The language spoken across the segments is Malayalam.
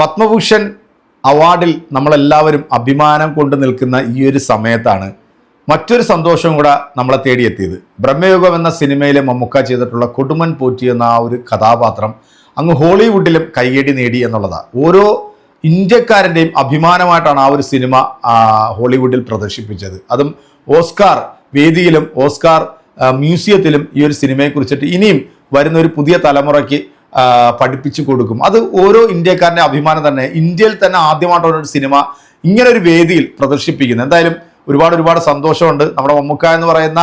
പത്മഭൂഷൺ അവാർഡിൽ നമ്മളെല്ലാവരും അഭിമാനം കൊണ്ട് നിൽക്കുന്ന ഈ ഒരു സമയത്താണ് മറ്റൊരു സന്തോഷം കൂടെ നമ്മളെ തേടിയെത്തിയത്. ബ്രഹ്മയോഗം എന്ന സിനിമയിലെ മമ്മുക്ക ചെയ്തിട്ടുള്ള കൊടുമൻ പോറ്റി എന്ന ആ ഒരു കഥാപാത്രം അങ്ങ് ഹോളിവുഡിലും കയ്യടി നേടി എന്നുള്ളതാണ് ഓരോ ഇന്ത്യക്കാരന്റെയും അഭിമാനമായിട്ടാണ് ആ ഒരു സിനിമ ഹോളിവുഡിൽ പ്രദർശിപ്പിച്ചത്. അതും ഓസ്കാർ വേദിയിലും ഓസ്കാർ മ്യൂസിയത്തിലും ഈ ഒരു സിനിമയെ കുറിച്ചിട്ട് ഇനിയും വരുന്ന ഒരു പുതിയ തലമുറയ്ക്ക് പഠിപ്പിച്ചു കൊടുക്കും. അത് ഓരോ ഇന്ത്യക്കാരന്റെ അഭിമാനം തന്നെ. ഇന്ത്യയിൽ തന്നെ ആദ്യമായിട്ടാണ് ഒരു സിനിമ ഇങ്ങനെ ഒരു വേദിയിൽ പ്രദർശിപ്പിക്കുന്നത്. എന്തായാലും ഒരുപാട് ഒരുപാട് സന്തോഷമുണ്ട്. നമ്മുടെ മമ്മൂക്ക എന്ന് പറയുന്ന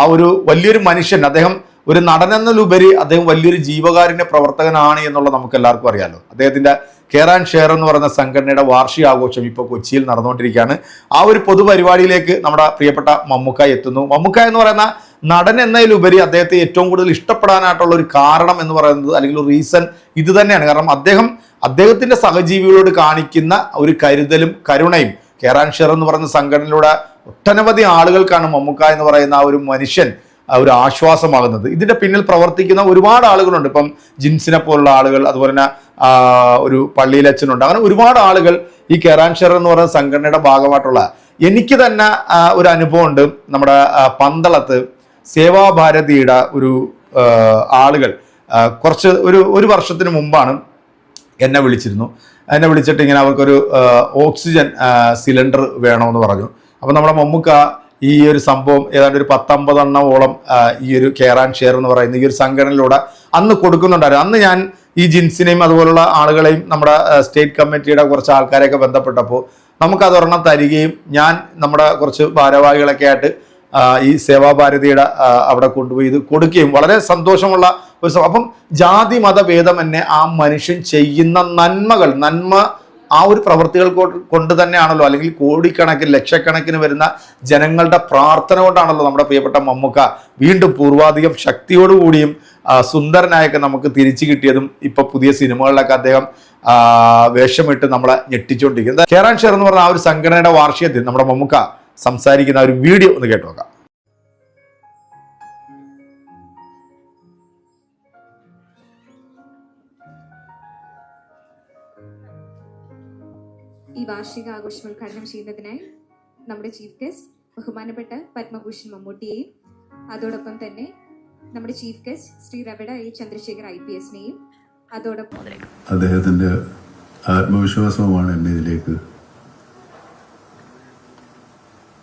ആ ഒരു വലിയൊരു മനുഷ്യൻ അദ്ദേഹം ഒരു നടനെന്നതിലുപരി അദ്ദേഹം വലിയൊരു ജീവകാരുണ്യ പ്രവർത്തകനാണ് എന്നുള്ളത് നമുക്ക് എല്ലാവർക്കും അറിയാമല്ലോ അദ്ദേഹത്തിന്റെ കെയർ ആൻഡ് ഷെയർ എന്ന് പറയുന്ന സംഘടനയുടെ വാർഷിക ആഘോഷം ഇപ്പോൾ കൊച്ചിയിൽ നടന്നുകൊണ്ടിരിക്കുകയാണ്. ആ ഒരു പൊതുപരിപാടിയിലേക്ക് നമ്മുടെ പ്രിയപ്പെട്ട മമ്മൂക്ക എത്തുന്നു. മമ്മൂക്ക എന്ന് പറയുന്ന നടൻ എന്നതിലുപരി അദ്ദേഹത്തെ ഏറ്റവും കൂടുതൽ ഇഷ്ടപ്പെടാനായിട്ടുള്ള ഒരു കാരണം എന്ന് പറയുന്നത് അല്ലെങ്കിൽ ഒരു റീസൺ ഇത് തന്നെയാണ്. കാരണം അദ്ദേഹം അദ്ദേഹത്തിന്റെ സഹജീവികളോട് കാണിക്കുന്ന ഒരു കരുതലും കരുണയും കേരാൻ ഷെർ എന്ന് പറയുന്ന സംഘടനയിലൂടെ ഒട്ടനവധി ആളുകൾക്കാണ് മമ്മുക്ക എന്ന് പറയുന്ന ആ ഒരു മനുഷ്യൻ ഒരു ആശ്വാസമാകുന്നത്. ഇതിന്റെ പിന്നിൽ പ്രവർത്തിക്കുന്ന ഒരുപാട് ആളുകളുണ്ട്. ഇപ്പം ജിൻസിനെ പോലുള്ള ആളുകൾ അതുപോലെ തന്നെ ഒരു പള്ളിയിലച്ഛനുണ്ട് അങ്ങനെ ഒരുപാട് ആളുകൾ ഈ കേരാൻ ഷെർ എന്ന് പറയുന്ന സംഘടനയുടെ ഭാഗമായിട്ടുള്ള എനിക്ക് തന്നെ ഒരു അനുഭവമുണ്ട്. നമ്മുടെ പന്തളത്ത് സേവാഭാരതിയുടെ ഒരു ആളുകൾ കുറച്ച് ഒരു ഒരു വർഷത്തിന് മുമ്പാണ് എന്നെ വിളിച്ചിരുന്നു. എന്നെ വിളിച്ചിട്ട് ഇങ്ങനെ അവർക്കൊരു ഓക്സിജൻ സിലിണ്ടർ വേണമെന്ന് പറഞ്ഞു. അപ്പം നമ്മുടെ മമ്മൂക്ക ഈ ഒരു സംഭവം ഏതാണ്ട് ഒരു പത്തൊമ്പതെണ്ണോളം ഈ ഒരു കെയർ ആൻഡ് ഷെയർ എന്ന് പറയുന്ന ഈ ഒരു സംഘടനയിലൂടെ അന്ന് കൊടുക്കുന്നുണ്ടായിരുന്നു. അന്ന് ഞാൻ ഈ ജിൻസിനെയും അതുപോലുള്ള ആളുകളെയും നമ്മുടെ സ്റ്റേറ്റ് കമ്മിറ്റിയുടെ കുറച്ച് ആൾക്കാരെയൊക്കെ ബന്ധപ്പെട്ടപ്പോൾ നമുക്കതൊരെണ്ണം തരികയും ഞാൻ നമ്മുടെ കുറച്ച് ഭാരവാഹികളൊക്കെ ആയിട്ട് ഈ സേവാഭാരതിയുടെ അവിടെ കൊണ്ടുപോയി ഇത് കൊടുക്കുകയും വളരെ സന്തോഷമുള്ള ഒരു അപ്പം ജാതി മത തന്നെ ആ മനുഷ്യൻ ചെയ്യുന്ന നന്മകൾ നന്മ ആ ഒരു പ്രവൃത്തികൾ കൊണ്ട് തന്നെയാണല്ലോ അല്ലെങ്കിൽ കോടിക്കണക്കിന് ലക്ഷക്കണക്കിന് വരുന്ന ജനങ്ങളുടെ പ്രാർത്ഥന കൊണ്ടാണല്ലോ നമ്മുടെ പ്രിയപ്പെട്ട മമ്മൂക്ക വീണ്ടും പൂർവാധികം ശക്തിയോടുകൂടിയും സുന്ദരനായൊക്കെ നമുക്ക് തിരിച്ചു കിട്ടിയതും ഇപ്പൊ പുതിയ സിനിമകളിലൊക്കെ അദ്ദേഹം വേഷമിട്ട് നമ്മളെ ഞെട്ടിച്ചുകൊണ്ടിരിക്കുന്നത് കേരൻ ഷെയർ എന്ന് പറഞ്ഞ ആ ഒരു സംഘടനയുടെ വാർഷികത്തിൽ നമ്മുടെ മമ്മൂക്ക സംസാരിക്കുന്ന ഒരു വീഡിയോ ഒന്ന് കേട്ടു നോക്കാം. ഈ വാർഷിക ആഘോഷം ഉദ്ഘാടനം ചെയ്യുന്നതിനായി നമ്മുടെ ചീഫ് ഗസ്റ്റ് ബഹുമാനപ്പെട്ട പത്മഭൂഷൺ മമ്മൂട്ടിയെയും അതോടൊപ്പം തന്നെ നമ്മുടെ ചീഫ് ഗസ്റ്റ് ശ്രീ റവിഡ എ. ചന്ദ്രശേഖർ ഐ പി എസിനെയും അതോടൊപ്പം അദ്ദേഹത്തിന്റെ ആത്മവിശ്വാസവുമാണ് എന്നെ ഇതിലേക്ക്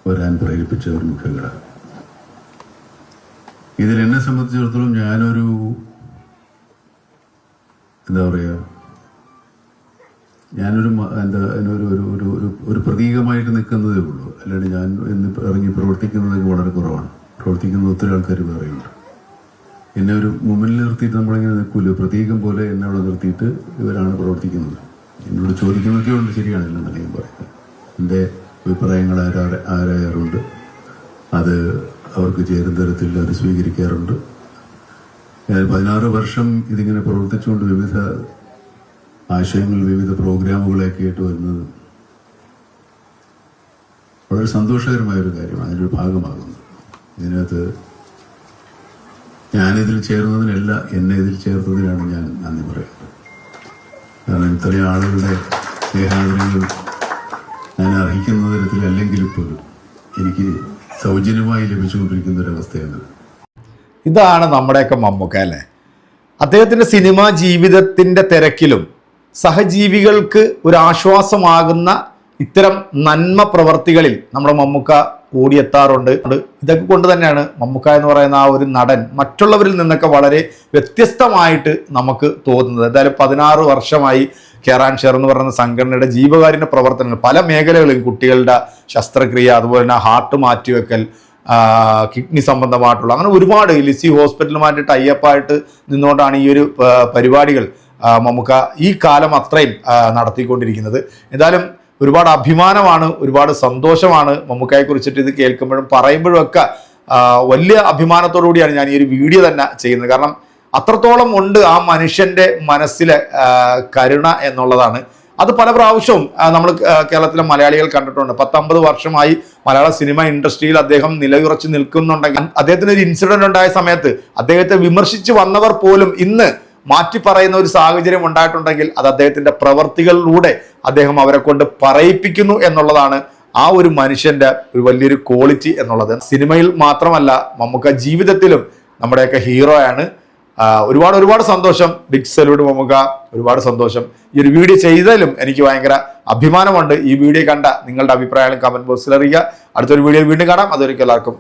വരാൻ പ്രേരിപ്പിച്ച ഒരു മുഖ്യഘടകം ഇതിൽ എന്നെ സംബന്ധിച്ചിടത്തോളം ഞാനൊരു എന്താ പറയുക ഞാനൊരു എന്താ ഒരു ഒരു ഒരു ഒരു പ്രതീകമായിട്ട് നിൽക്കുന്നതേ ഉള്ളൂ. അല്ലാണ്ട് ഞാൻ ഇന്ന് ഇറങ്ങി പ്രവർത്തിക്കുന്നതൊക്കെ വളരെ കുറവാണ്. പ്രവർത്തിക്കുന്ന ഒത്തിരി ആൾക്കാർ വേറെയുണ്ട്. എന്നെ ഒരു മുമ്പിൽ നിർത്തിയിട്ട് നമ്മളിങ്ങനെ നിൽക്കൂല? പ്രതീകം പോലെ എന്നെ അവിടെ നിർത്തിയിട്ട് ഇവരാണ് പ്രവർത്തിക്കുന്നത്. എന്നോട് ചോദിക്കുന്നതൊക്കെ ഉണ്ട്. ശരിയാണ് എല്ലാം ഞാൻ പറയുന്നത്. എന്റെ അഭിപ്രായങ്ങൾ ആരാ ആരായാറുണ്ട്. അത് അവർക്ക് ചേരുന്ന തരത്തിൽ അത് സ്വീകരിക്കാറുണ്ട്. ഞാൻ പതിനാറ് വർഷം ഇതിങ്ങനെ പ്രവർത്തിച്ചുകൊണ്ട് വിവിധ ആശയങ്ങൾ വിവിധ പ്രോഗ്രാമുകളൊക്കെ ആയിട്ട് വരുന്നത് വളരെ സന്തോഷകരമായൊരു കാര്യമാണ്. അതിന്റെ ഭാഗമാകുന്നത്. ഇതിനകത്ത് ഞാനിതിൽ ചേർന്നതിനല്ല എന്നെ ഇതിൽ ചേർത്തതിനാണ് ഞാൻ നന്ദി പറയുന്നത്. കാരണം ഇത്രയും ആളുകളുടെ സ്നേഹാദരങ്ങൾ ഞാൻ അർഹിക്കുന്ന തരത്തിൽ അല്ലെങ്കിൽ പോലും എനിക്ക് സൗജന്യമായി ലഭിച്ചുകൊണ്ടിരിക്കുന്ന ഒരവസ്ഥയാണ് ഇതാണ് നമ്മുടെയൊക്കെ മമ്മൂക്ക അല്ലേ? അദ്ദേഹത്തിന്റെ സിനിമാ ജീവിതത്തിന്റെ തിരക്കിലും സഹജീവികൾക്ക് ഒരു ആശ്വാസമാകുന്ന ഇത്തരം നന്മ പ്രവർത്തികളിൽ നമ്മുടെ മമ്മൂക്ക ഓടിയെത്താറുണ്ട് അത് ഇതൊക്കെ കൊണ്ട് തന്നെയാണ് മമ്മൂക്ക എന്ന് പറയുന്ന ആ ഒരു നടൻ മറ്റുള്ളവരിൽ നിന്നൊക്കെ വളരെ വ്യത്യസ്തമായിട്ട് നമുക്ക് തോന്നുന്നത്. എന്തായാലും പതിനാറ് വർഷമായി ആൻഡ് ഷെയർ എന്ന് പറയുന്ന സംഘടനയുടെ ജീവകാരുണ്യ പ്രവർത്തനങ്ങൾ പല മേഖലകളിലും കുട്ടികളുടെ ശസ്ത്രക്രിയ അതുപോലെ തന്നെ ഹാർട്ട് മാറ്റിവെക്കൽ കിഡ്നി സംബന്ധമായിട്ടുള്ള അങ്ങനെ ഒരുപാട് ലിസി ഹോസ്പിറ്റലുമായിട്ട് ടൈപ്പായിട്ട് നിന്നുകൊണ്ടാണ് ഈ ഒരു പരിപാടികൾ മമ്മൂക്ക ഈ കാലം അത്രയും നടത്തിക്കൊണ്ടിരിക്കുന്നത്. എന്തായാലും ഒരുപാട് അഭിമാനമാണ് ഒരുപാട് സന്തോഷമാണ് മമ്മൂക്കായെ കുറിച്ചിട്ട് ഇത് കേൾക്കുമ്പോഴും പറയുമ്പോഴും ഒക്കെ വലിയ അഭിമാനത്തോടു കൂടിയാണ് ഞാൻ ഈ ഒരു വീഡിയോ തന്നെ ചെയ്യുന്നത്. കാരണം അത്രത്തോളം ഉണ്ട് ആ മനുഷ്യന്റെ മനസ്സിലെ കരുണ എന്നുള്ളതാണ്. അത് പല പ്രാവശ്യവും നമ്മൾ കേരളത്തിലെ മലയാളികൾ കണ്ടിട്ടുണ്ട്. പത്തമ്പത് വർഷമായി മലയാള സിനിമ ഇൻഡസ്ട്രിയിൽ അദ്ദേഹം നിലയുറച്ച് നിൽക്കുന്നുണ്ടെങ്കിൽ അദ്ദേഹത്തിന് ഒരു ഇൻസിഡന്റ് ഉണ്ടായ സമയത്ത് അദ്ദേഹത്തെ വിമർശിച്ച് വന്നവർ പോലും ഇന്ന് മാറ്റി പറയുന്ന ഒരു സാഹചര്യം ഉണ്ടായിട്ടുണ്ടെങ്കിൽ അത് അദ്ദേഹത്തിന്റെ പ്രവർത്തികളിലൂടെ അദ്ദേഹം അവരെ കൊണ്ട് പറയിപ്പിക്കുന്നു എന്നുള്ളതാണ് ആ ഒരു മനുഷ്യന്റെ ഒരു വലിയൊരു ക്വാളിറ്റി എന്നുള്ളത്. സിനിമയിൽ മാത്രമല്ല നമുക്ക് ജീവിതത്തിലും നമ്മുടെയൊക്കെ ഹീറോയാണ് ഒരുപാട് ഒരുപാട് സന്തോഷം. ബിഗ് സല്യൂട്ട് മമുക ഒരുപാട് സന്തോഷം. ഈ ഒരു വീഡിയോ ചെയ്താലും എനിക്ക് ഭയങ്കര അഭിമാനമുണ്ട്. ഈ വീഡിയോ കണ്ട നിങ്ങളുടെ അഭിപ്രായങ്ങളും കമന്റ് ബോക്സിൽ അറിയിക്കുക അടുത്തൊരു വീഡിയോ വീണ്ടും കാണാം. അതൊരിക്കും എല്ലാവർക്കും